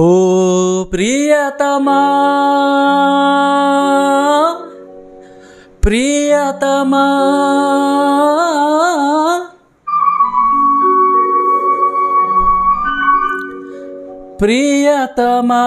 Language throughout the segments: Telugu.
ও প্রিয়তমা প্রিয়তমা প্রিয়তমা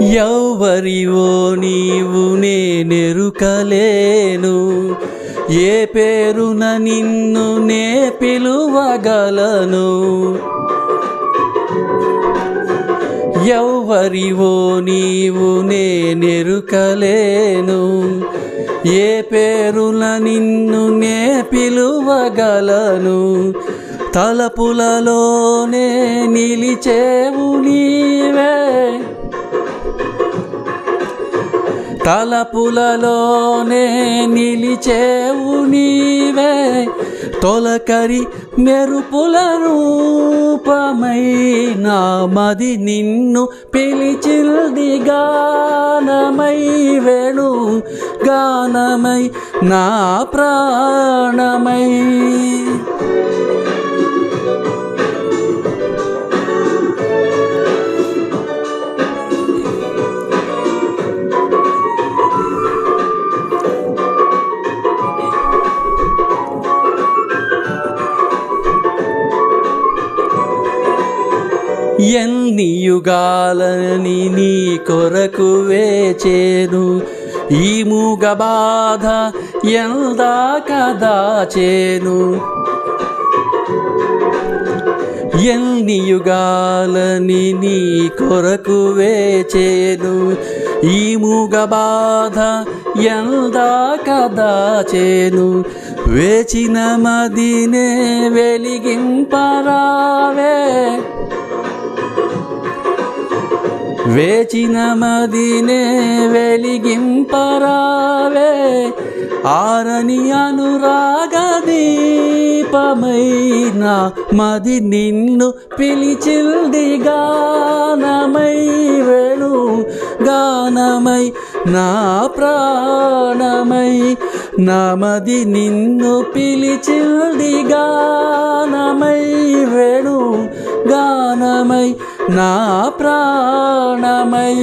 ఎవరివో నీవు నేనెరుకలేను. ఏ పేరున నిన్ను నే పిలువగలను. ఎవరివో నీవు నేనెరుకలేను. ఏ పేరున నిన్ను నే పిలువగలను. తలపులలోనే నిలిచేవు నీవే. తలపులలోనే నిలిచేవు నీవే. తొలకరి మెరుపుల రూపమై నా మది నిన్ను పిలిచిల్ది గానమై వేణు గానమై నా ప్రాణమై. ఎన్ని యుగాలని నీ కొరకు వేచేను ఈ మూగ బాధ ఎందాక దాచేను ఎన్ని యుగాలని నీ కొరకు వేచేను ఈ మూగ బాధ ఎందాక దాచేను వేచిన మదినే వెలిగింపరావే. వేచిన మదినే వెలిగింపరావే. ఆరని అనురాగ దీపమైన మది నిన్ను పిలిచిల్ది గానమై వేణు గానమై నా ప్రాణమై నా మది నిన్ను పిలిచిల్ది గానమై వేణు గానమై నా ప్రాణమై.